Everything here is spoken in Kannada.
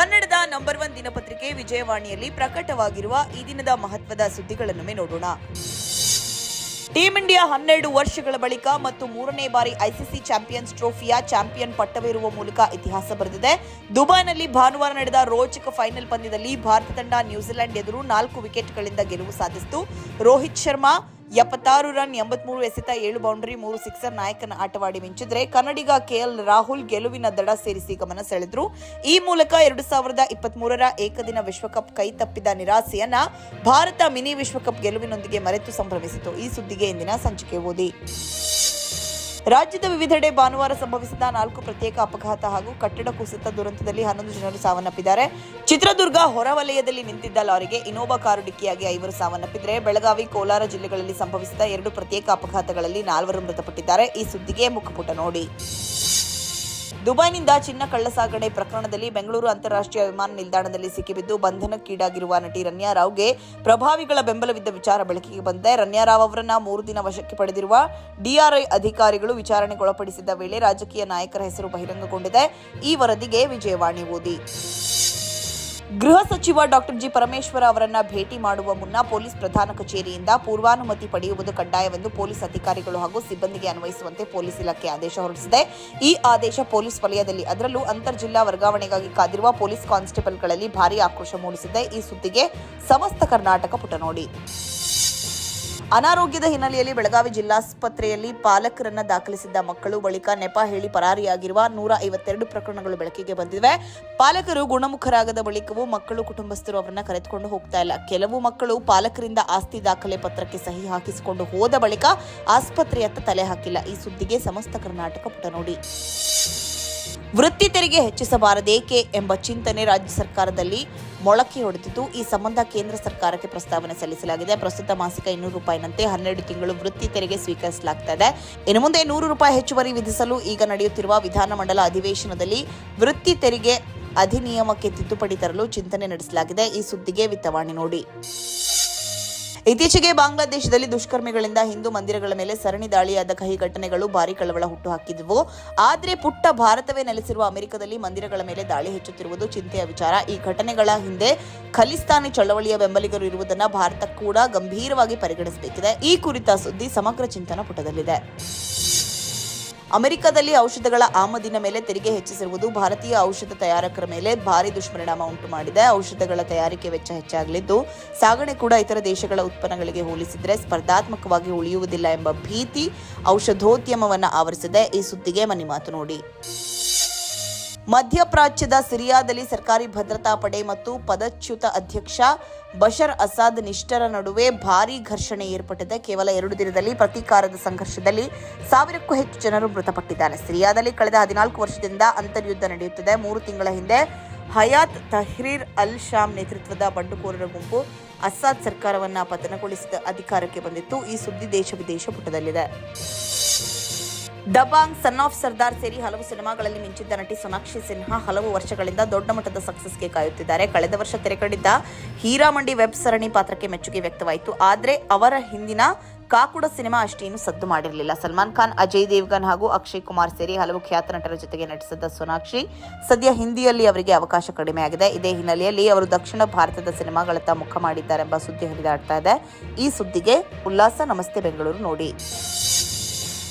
ಕನ್ನಡದ ನಂಬರ್ ಒನ್ ದಿನಪತ್ರಿಕೆ ವಿಜಯವಾಣಿಯಲ್ಲಿ ಪ್ರಕಟವಾಗಿರುವ ಈ ದಿನದ ಮಹತ್ವದ ಸುದ್ದಿಗಳನ್ನೊಮ್ಮೆ ನೋಡೋಣ. ಟೀಂ ಇಂಡಿಯಾ ಹನ್ನೆರಡು ವರ್ಷಗಳ ಬಳಿಕ ಮತ್ತು ಮೂರನೇ ಬಾರಿ ಐಸಿಸಿ ಚಾಂಪಿಯನ್ಸ್ ಟ್ರೋಫಿಯ ಚಾಂಪಿಯನ್ ಪಟ್ಟವೇರುವ ಮೂಲಕ ಇತಿಹಾಸ ಬರೆದಿದೆ. ದುಬೈನಲ್ಲಿ ಭಾನುವಾರ ನಡೆದ ರೋಚಕ ಫೈನಲ್ ಪಂದ್ಯದಲ್ಲಿ ಭಾರತ ತಂಡ ನ್ಯೂಜಿಲೆಂಡ್ ಎದುರು ನಾಲ್ಕು ವಿಕೆಟ್ಗಳಿಂದ ಗೆಲುವು ಸಾಧಿಸಿತು. ರೋಹಿತ್ ಶರ್ಮಾ ಎಪ್ಪತ್ತಾರು ರನ್, ಎಂಬತ್ಮೂರು ಎಸೆತ, ಏಳು ಬೌಂಡರಿ, ಮೂರು ಸಿಕ್ಸರ್, ನಾಯಕನ ಆಟವಾಡಿ ಮಿಂಚಿದ್ರೆ ಕನ್ನಡಿಗ ಕೆಎಲ್ ರಾಹುಲ್ ಗೆಲುವಿನ ದಡ ಸೇರಿಸಿ ಗಮನ ಸೆಳೆದ್ರು. ಈ ಮೂಲಕ ಎರಡು ಸಾವಿರದ ಇಪ್ಪತ್ಮೂರರ ಏಕದಿನ ವಿಶ್ವಕಪ್ ಕೈ ತಪ್ಪಿದ ನಿರಾಸೆಯನ್ನ ಭಾರತ ಮಿನಿ ವಿಶ್ವಕಪ್ ಗೆಲುವಿನೊಂದಿಗೆ ಮರೆತು ಸಂಭ್ರಮಿಸಿತು. ಈ ಸುದ್ದಿಗೆ ಇಂದಿನ ಸಂಚಿಕೆ ಓದಿ. ರಾಜ್ಯದ ವಿವಿಧೆಡೆ ಭಾನುವಾರ ಸಂಭವಿಸಿದ ನಾಲ್ಕು ಪ್ರತ್ಯೇಕ ಅಪಘಾತ ಹಾಗೂ ಕಟ್ಟಡ ಕುಸಿತ ದುರಂತದಲ್ಲಿ ಹನ್ನೊಂದು ಜನರು ಸಾವನ್ನಪ್ಪಿದ್ದಾರೆ. ಚಿತ್ರದುರ್ಗ ಹೊರವಲಯದಲ್ಲಿ ನಿಂತಿದ್ದ ಲಾರಿಗೆ ಇನೋವಾ ಕಾರು ಡಿಕ್ಕಿಯಾಗಿ ಐವರು ಸಾವನ್ನಪ್ಪಿದ್ದರೆ ಬೆಳಗಾವಿ, ಕೋಲಾರ ಜಿಲ್ಲೆಗಳಲ್ಲಿ ಸಂಭವಿಸಿದ ಎರಡು ಪ್ರತ್ಯೇಕ ಅಪಘಾತಗಳಲ್ಲಿ ನಾಲ್ವರು ಮೃತಪಟ್ಟಿದ್ದಾರೆ. ಈ ಸುದ್ದಿಗೆ ಮುಖಪುಟ ನೋಡಿ. ದುಬೈನಿಂದ ಚಿನ್ನ ಕಳ್ಳಸಾಗಣೆ ಪ್ರಕರಣದಲ್ಲಿ ಬೆಂಗಳೂರು ಅಂತಾರಾಷ್ಟ್ರೀಯ ವಿಮಾನ ನಿಲ್ದಾಣದಲ್ಲಿ ಸಿಕ್ಕಿಬಿದ್ದು ಬಂಧನಕ್ಕೀಡಾಗಿರುವ ನಟಿ ರನ್ಯಾ ರಾವ್ಗೆ ಪ್ರಭಾವಿಗಳ ಬೆಂಬಲವಿದ್ದ ವಿಚಾರ ಬೆಳಕಿಗೆ ಬಂದಿದೆ ರನ್ಯಾ ರಾವ್ ಅವರನ್ನ ಮೂರು ದಿನ ವಶಕ್ಕೆ ಪಡೆದಿರುವ ಡಿಆರ್ಐ ಅಧಿಕಾರಿಗಳು ವಿಚಾರಣೆಗೊಳಪಡಿಸಿದ್ದ ವೇಳೆ ರಾಜಕೀಯ ನಾಯಕರ ಹೆಸರು ಬಹಿರಂಗಗೊಂಡಿದೆ. ಈ ವರದಿಗೆ ವಿಜಯವಾಣಿ ಓದಿ. ಗೃಹ ಸಚಿವ ಡಾಕ್ಟರ್ ಜಿ ಪರಮೇಶ್ವರ ಅವರನ್ನ ಭೇಟಿ ಮಾಡುವ ಮುನ್ನ ಪೊಲೀಸ್ ಪ್ರಧಾನ ಕಚೇರಿಯಿಂದ ಪೂರ್ವಾನುಮತಿ ಪಡೆಯುವುದು ಕಡ್ಡಾಯವೆಂದು ಪೊಲೀಸ್ ಅಧಿಕಾರಿಗಳು ಹಾಗೂ ಸಿಬ್ಬಂದಿಗೆ ಅನ್ವಯಿಸುವಂತೆ ಪೊಲೀಸ್ ಇಲಾಖೆ ಆದೇಶ ಹೊರಡಿಸಿದೆ. ಈ ಆದೇಶ ಪೊಲೀಸ್ ವಲಯದಲ್ಲಿ ಅದರಲ್ಲೂ ಅಂತರ್ ಜಿಲ್ಲಾ ವರ್ಗಾವಣೆಗಾಗಿ ಕಾದಿರುವ ಪೊಲೀಸ್ ಕಾನ್ಸ್ಟೇಬಲ್ಗಳಲ್ಲಿ ಭಾರೀ ಆಕ್ರೋಶ ಮೂಡಿಸಿದೆ. ಈ ಸುದ್ದಿಗೆ ಸಮಸ್ತ ಕರ್ನಾಟಕ ಪುಟ ನೋಡಿ ಅನಾರೋಗ್ಯದ ಹಿನ್ನೆಲೆಯಲ್ಲಿ ಬೆಳಗಾವಿ ಜಿಲ್ಲಾಸ್ಪತ್ರೆಯಲ್ಲಿ ಪಾಲಕರನ್ನ ದಾಖಲಿಸಿದ್ದ ಮಕ್ಕಳು ಬಳಿಕ ನೆಪ ಹೇಳಿ ಪರಾರಿಯಾಗಿರುವ ನೂರ ಐವತ್ತೆರಡು ಪ್ರಕರಣಗಳು ಬೆಳಕಿಗೆ ಬಂದಿವೆ. ಪಾಲಕರು ಗುಣಮುಖರಾಗದ ಬಳಿಕವೂ ಮಕ್ಕಳು ಕುಟುಂಬಸ್ಥರು ಅವರನ್ನ ಕರೆದುಕೊಂಡು ಹೋಗ್ತಾ ಇಲ್ಲ. ಕೆಲವು ಮಕ್ಕಳು ಪಾಲಕರಿಂದ ಆಸ್ತಿ ದಾಖಲೆ ಪತ್ರಕ್ಕೆ ಸಹಿ ಹಾಕಿಸಿಕೊಂಡು ಹೋದ ಬಳಿಕ ಆಸ್ಪತ್ರೆಯತ್ತ ತಲೆ ಹಾಕಿಲ್ಲ. ಈ ಸುದ್ದಿಗೆ ಸಮಸ್ತ ಕರ್ನಾಟಕ ಪುಟ ನೋಡಿ. ವೃತ್ತಿ ತೆರಿಗೆ ಹೆಚ್ಚಿಸಬಾರದೇಕೆ ಎಂಬ ಚಿಂತನೆ ರಾಜ್ಯ ಸರ್ಕಾರದಲ್ಲಿ ಮೊಳಕೆ ಹೊಡೆದಿದ್ದು, ಈ ಸಂಬಂಧ ಕೇಂದ್ರ ಸರ್ಕಾರಕ್ಕೆ ಪ್ರಸ್ತಾವನೆ ಸಲ್ಲಿಸಲಾಗಿದೆ. ಪ್ರಸ್ತುತ ಮಾಸಿಕ ಇನ್ನೂರು ರೂಪಾಯಿನಂತೆ ಹನ್ನೆರಡು ತಿಂಗಳು ವೃತ್ತಿ ತೆರಿಗೆ ಸ್ವೀಕರಿಸಲಾಗ್ತಾ ಇದೆ. ಇನ್ನು ಮುಂದೆ ನೂರು ರೂಪಾಯಿ ಹೆಚ್ಚುವರಿ ವಿಧಿಸಲು ಈಗ ನಡೆಯುತ್ತಿರುವ ವಿಧಾನಮಂಡಲ ಅಧಿವೇಶನದಲ್ಲಿ ವೃತ್ತಿ ತೆರಿಗೆ ಅಧಿನಿಯಮಕ್ಕೆ ತಿದ್ದುಪಡಿ ತರಲು ಚಿಂತನೆ ನಡೆಸಲಾಗಿದೆ. ಈ ಸುದ್ದಿಗೆ ವಿತ್ತವಾಣಿ ನೋಡಿ. ಇತ್ತೀಚೆಗೆ ಬಾಂಗ್ಲಾದೇಶದಲ್ಲಿ ದುಷ್ಕರ್ಮಿಗಳಿಂದ ಹಿಂದೂ ಮಂದಿರಗಳ ಮೇಲೆ ಸರಣಿ ದಾಳಿಯಾದ ಕಹಿ ಘಟನೆಗಳು ಭಾರಿ ಕಳವಳ ಹುಟ್ಟು ಹಾಕಿದ್ವು ಆದರೆ ಪುಟ್ಟ ಭಾರತವೇ ನೆಲೆಸಿರುವ ಅಮೆರಿಕದಲ್ಲಿ ಮಂದಿರಗಳ ಮೇಲೆ ದಾಳಿ ಹೆಚ್ಚುತ್ತಿರುವುದು ಚಿಂತೆಯ ವಿಚಾರ. ಈ ಘಟನೆಗಳ ಹಿಂದೆ ಖಲಿಸ್ತಾನಿ ಚಳವಳಿಯ ಬೆಂಬಲಿಗರು ಇರುವುದನ್ನು ಭಾರತ ಕೂಡ ಗಂಭೀರವಾಗಿ ಪರಿಗಣಿಸಬೇಕಿದೆ. ಈ ಕುರಿತ ಸುದ್ದಿ ಸಮಗ್ರ ಚಿಂತನ ಪುಟದಲ್ಲಿದೆ. ಅಮೆರಿಕದಲ್ಲಿ ಔಷಧಗಳ ಆಮದಿನ ಮೇಲೆ ತೆರಿಗೆ ಹೆಚ್ಚಿಸಿರುವುದು ಭಾರತೀಯ ಔಷಧ ತಯಾರಕರ ಮೇಲೆ ಭಾರಿ ದುಷ್ಪರಿಣಾಮ ಉಂಟು ಮಾಡಿದೆ. ಔಷಧಗಳ ತಯಾರಿಕೆ ವೆಚ್ಚ ಹೆಚ್ಚಾಗಲಿದ್ದು, ಸಾಗಣೆ ಕೂಡ ಇತರ ದೇಶಗಳ ಉತ್ಪನ್ನಗಳಿಗೆ ಹೋಲಿಸಿದರೆ ಸ್ಪರ್ಧಾತ್ಮಕವಾಗಿ ಉಳಿಯುವುದಿಲ್ಲ ಎಂಬ ಭೀತಿ ಔಷಧೋದ್ಯಮವನ್ನು ಆವರಿಸಿದೆ. ಈ ಸುದ್ದಿಗೆ ಮನಿ ಮಾತು ನೋಡಿ. ಮಧ್ಯಪ್ರಾಚ್ಯದ ಸಿರಿಯಾದಲ್ಲಿ ಸರ್ಕಾರಿ ಭದ್ರತಾ ಪಡೆ ಮತ್ತು ಪದಚ್ಯುತ ಅಧ್ಯಕ್ಷ ಬಶರ್ ಅಸಾದ್ ನಿಷ್ಠರ ನಡುವೆ ಭಾರೀ ಘರ್ಷಣೆ ಏರ್ಪಟ್ಟಿದೆ. ಕೇವಲ ಎರಡು ದಿನದಲ್ಲಿ ಪ್ರತೀಕಾರದ ಸಂಘರ್ಷದಲ್ಲಿ ಸಾವಿರಕ್ಕೂ ಹೆಚ್ಚು ಜನರು ಮೃತಪಟ್ಟಿದ್ದಾರೆ. ಸಿರಿಯಾದಲ್ಲಿ ಕಳೆದ ಹದಿನಾಲ್ಕು ವರ್ಷದಿಂದ ಅಂತರ್ಯುದ್ಧ ನಡೆಯುತ್ತಿದೆ. ಮೂರು ತಿಂಗಳ ಹಿಂದೆ ಹಯಾತ್ ತಹ್ರೀರ್ ಅಲ್ ಶಾಮ್ ನೇತೃತ್ವದ ಬಂಡುಕೋರರ ಗುಂಪು ಅಸಾದ್ ಸರ್ಕಾರವನ್ನು ಪತನಗೊಳಿಸಿದ ಅಧಿಕಾರಕ್ಕೆ ಬಂದಿತ್ತು. ಈ ಸುದ್ದಿ ದೇಶ ವಿದೇಶ ಪುಟದಲ್ಲಿದೆ. ದಬಾಂಗ್ ಸನ್ ಆಫ್ ಸರ್ದಾರ್ ಸೇರಿ ಹಲವು ಸಿನಿಮಾಗಳಲ್ಲಿ ಮಿಂಚಿದ್ದ ನಟಿ ಸೋನಾಕ್ಷಿ ಸಿನ್ಹಾ ಹಲವು ವರ್ಷಗಳಿಂದ ದೊಡ್ಡ ಮಟ್ಟದ ಸಕ್ಸಸ್ಗೆ ಕಾಯುತ್ತಿದ್ದಾರೆ. ಕಳೆದ ವರ್ಷ ತೆರೆಕಂಡಿದ್ದ ಹೀರಾಮಂಡಿ ವೆಬ್ ಸರಣಿ ಪಾತ್ರಕ್ಕೆ ಮೆಚ್ಚುಗೆ ವ್ಯಕ್ತವಾಯಿತು. ಆದರೆ ಅವರ ಹಿಂದಿನ ಕಾಕುಡ ಸಿನಿಮಾ ಅಷ್ಟೇನು ಸದ್ದು ಮಾಡಿರಲಿಲ್ಲ. ಸಲ್ಮಾನ್ ಖಾನ್, ಅಜಯ್ ದೇವ್ಗನ್ ಹಾಗೂ ಅಕ್ಷಯ್ ಕುಮಾರ್ ಸೇರಿ ಹಲವು ಖ್ಯಾತ ನಟರ ಜೊತೆಗೆ ನಟಿಸಿದ್ದ ಸೋನಾಕ್ಷಿ ಸದ್ಯ ಹಿಂದಿಯಲ್ಲಿ ಅವರಿಗೆ ಅವಕಾಶ ಕಡಿಮೆಯಾಗಿದೆ. ಇದೇ ಹಿನ್ನೆಲೆಯಲ್ಲಿ ಅವರು ದಕ್ಷಿಣ ಭಾರತದ ಸಿನಿಮಾಗಳತ್ತ ಮುಖ ಮಾಡಿದ್ದಾರೆಂಬ ಸುದ್ದಿ ಹರಿದಾಡ್ತಾ ಇದೆ. ಈ ಸುದ್ದಿಗೆ ಉಲ್ಲಾಸ. ನಮಸ್ತೆ, ಬೆಂಗಳೂರು ನೋಡಿ.